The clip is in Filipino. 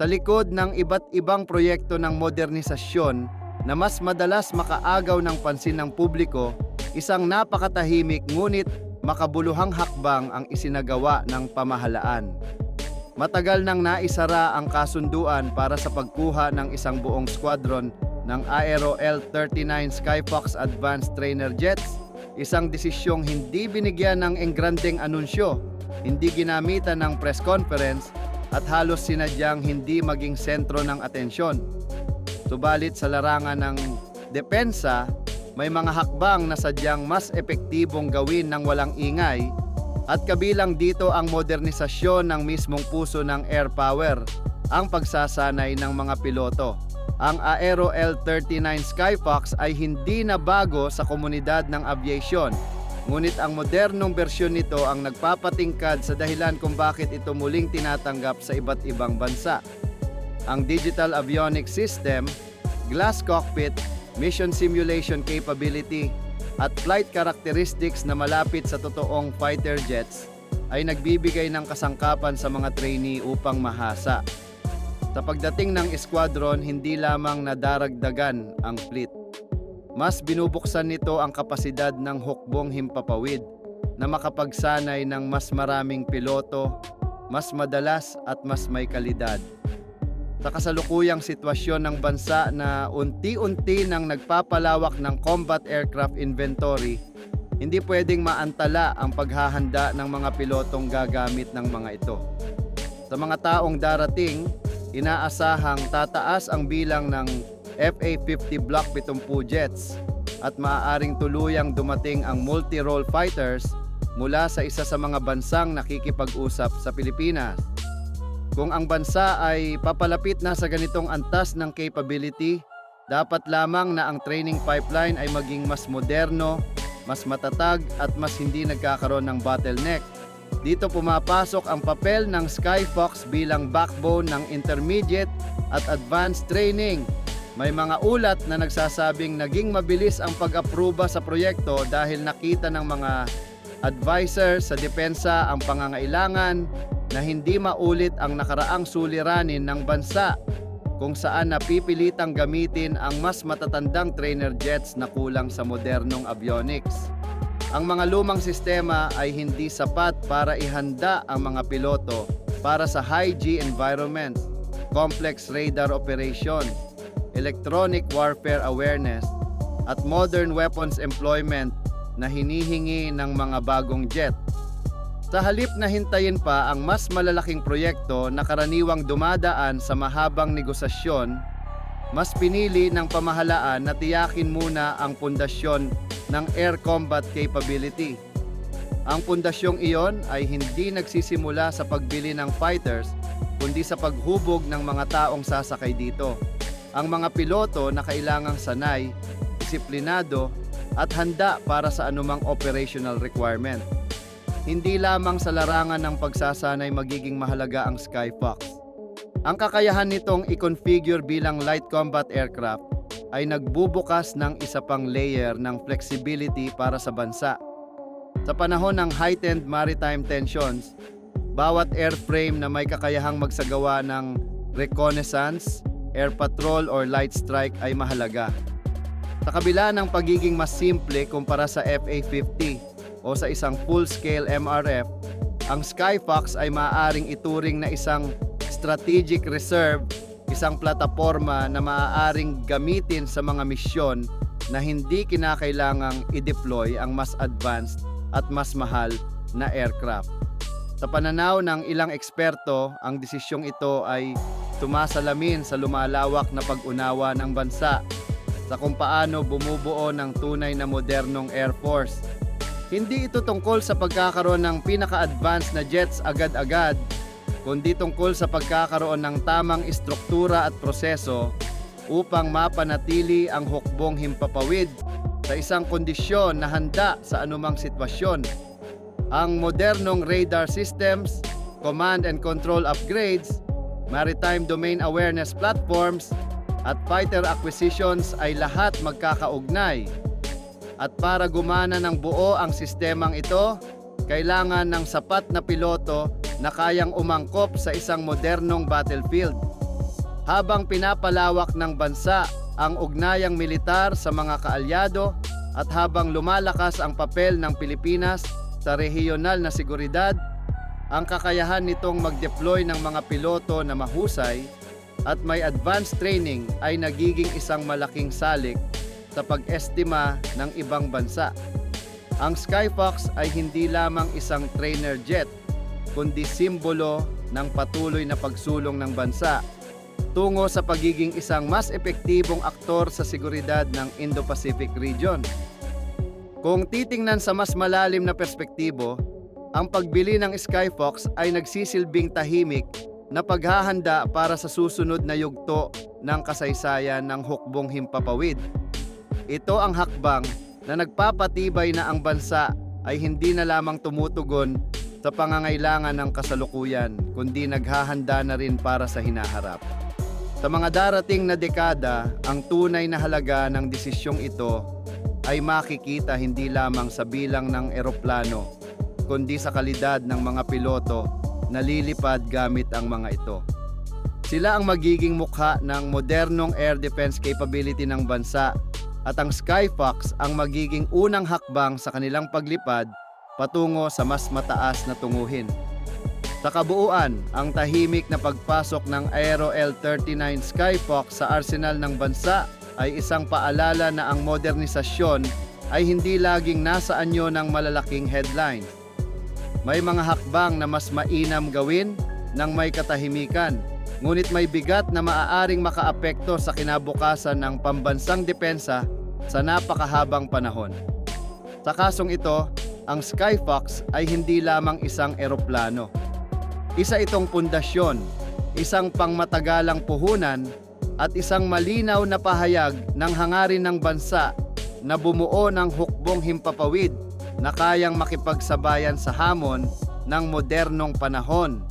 Sa likod ng iba't ibang proyekto ng modernisasyon na mas madalas makaagaw ng pansin ng publiko, isang napakatahimik ngunit makabuluhang hakbang ang isinagawa ng pamahalaan. Matagal nang naisara ang kasunduan para sa pagkuha ng isang buong squadron ng Aero L-39 Skyfox Advanced Trainer Jets, isang desisyong hindi binigyan ng engrandeng anunsyo, hindi ginamitan ng press conference at halos sinadyang hindi maging sentro ng atensyon. Subalit sa larangan ng depensa, may mga hakbang na sadyang mas epektibong gawin ng walang ingay at kabilang dito ang modernisasyon ng mismong puso ng air power, ang pagsasanay ng mga piloto. Ang Aero L-39 Skyfox ay hindi na bago sa komunidad ng aviation, ngunit ang modernong bersyon nito ang nagpapatingkad sa dahilan kung bakit ito muling tinatanggap sa iba't ibang bansa. Ang Digital Avionics System, Glass Cockpit, Mission Simulation Capability, at flight characteristics na malapit sa totoong fighter jets ay nagbibigay ng kasangkapan sa mga trainee upang mahasa. Sa pagdating ng squadron, hindi lamang nadaragdagan ang fleet. Mas binubuksan nito ang kapasidad ng hukbong himpapawid na makapagsanay ng mas maraming piloto, mas madalas at mas may kalidad. Sa kasalukuyang sitwasyon ng bansa na unti-unti nang nagpapalawak ng combat aircraft inventory, hindi pwedeng maantala ang paghahanda ng mga pilotong gagamit ng mga ito. Sa mga taong darating, inaasahang tataas ang bilang ng FA-50 Block 70 jets at maaaring tuluyang dumating ang multi-role fighters mula sa isa sa mga bansang nakikipag-usap sa Pilipinas. Kung ang bansa ay papalapit na sa ganitong antas ng capability, dapat lamang na ang training pipeline ay maging mas moderno, mas matatag at mas hindi nagkakaroon ng bottleneck. Dito pumapasok ang papel ng Skyfox bilang backbone ng intermediate at advanced training. May mga ulat na nagsasabing naging mabilis ang pag-aproba sa proyekto dahil nakita ng mga advisor sa depensa ang pangangailangan na hindi maulit ang nakaraang suliranin ng bansa kung saan napipilitang gamitin ang mas matatandang trainer jets na kulang sa modernong avionics. Ang mga lumang sistema ay hindi sapat para ihanda ang mga piloto para sa high-G environment, complex radar operation, electronic warfare awareness, at modern weapons employment na hinihingi ng mga bagong jet. Sa halip na hintayin pa ang mas malalaking proyekto na karaniwang dumadaan sa mahabang negosasyon, mas pinili ng pamahalaan na tiyakin muna ang pundasyon ng air combat capability. Ang pundasyong iyon ay hindi nagsisimula sa pagbili ng fighters, kundi sa paghubog ng mga taong sasakay dito. Ang mga piloto na kailangang sanay, disiplinado, at handa para sa anumang operational requirement. Hindi lamang sa larangan ng pagsasanay magiging mahalaga ang Skyfox. Ang kakayahan nitong i-configure bilang light combat aircraft ay nagbubukas ng isa pang layer ng flexibility para sa bansa. Sa panahon ng heightened maritime tensions, bawat airframe na may kakayahang magsagawa ng reconnaissance, air patrol or light strike ay mahalaga. Sa kabila ng pagiging mas simple kumpara sa FA-50 o sa isang full-scale MRF, ang Skyfox ay maaaring ituring na isang strategic reserve, isang plataforma na maaaring gamitin sa mga misyon na hindi kinakailangang i-deploy ang mas advanced at mas mahal na aircraft. Sa pananaw ng ilang eksperto, ang desisyong ito ay tumasalamin sa lumalawak na pag-unawa ng bansa sa kung paano bumubuo ng tunay na modernong Air Force. Hindi ito tungkol sa pagkakaroon ng pinaka-advanced na jets agad-agad, kundi tungkol sa pagkakaroon ng tamang istruktura at proseso upang mapanatili ang hukbong himpapawid sa isang kondisyon na handa sa anumang sitwasyon. Ang modernong radar systems, command and control upgrades, maritime domain awareness platforms, at fighter acquisitions ay lahat magkakaugnay. At para gumana ng buo ang sistemang ito, kailangan ng sapat na piloto na kayang umangkop sa isang modernong battlefield. habang pinapalawak ng bansa ang ugnayang militar sa mga kaalyado at habang lumalakas ang papel ng Pilipinas sa rehiyonal na seguridad, ang kakayahan nitong mag-deploy ng mga piloto na mahusay at may advanced training ay nagiging isang malaking salik sa pag-estima ng ibang bansa. Ang Skyfox ay hindi lamang isang trainer jet, kundi simbolo ng patuloy na pagsulong ng bansa tungo sa pagiging isang mas epektibong aktor sa seguridad ng Indo-Pacific region. Kung titingnan sa mas malalim na perspektibo, ang pagbili ng Skyfox ay nagsisilbing tahimik na paghahanda para sa susunod na yugto ng kasaysayan ng hukbong himpapawid. Ito ang hakbang na nagpapatibay na ang bansa ay hindi na lamang tumutugon sa pangangailangan ng kasalukuyan, kundi naghahanda na rin para sa hinaharap. Sa mga darating na dekada, ang tunay na halaga ng desisyong ito ay makikita hindi lamang sa bilang ng eroplano, kundi sa kalidad ng mga piloto na lilipad gamit ang mga ito. Sila ang magiging mukha ng modernong air defense capability ng bansa at ang Skyfox ang magiging unang hakbang sa kanilang paglipad patungo sa mas mataas na tunguhin. Sa kabuuan, ang tahimik na pagpasok ng Aero L-39 Skyfox sa arsenal ng bansa ay isang paalala na ang modernisasyon ay hindi laging nasa anyo ng malalaking headline. May mga hakbang na mas mainam gawin ng may katahimikan, ngunit may bigat na maaaring makaapekto sa kinabukasan ng pambansang depensa sa napakahabang panahon. Sa kasong ito, ang Skyfox ay hindi lamang isang eroplano. Isa itong pundasyon, isang pangmatagalang puhunan at isang malinaw na pahayag ng hangarin ng bansa na bumuo ng hukbong himpapawid na kayang makipagsabayan sa hamon ng modernong panahon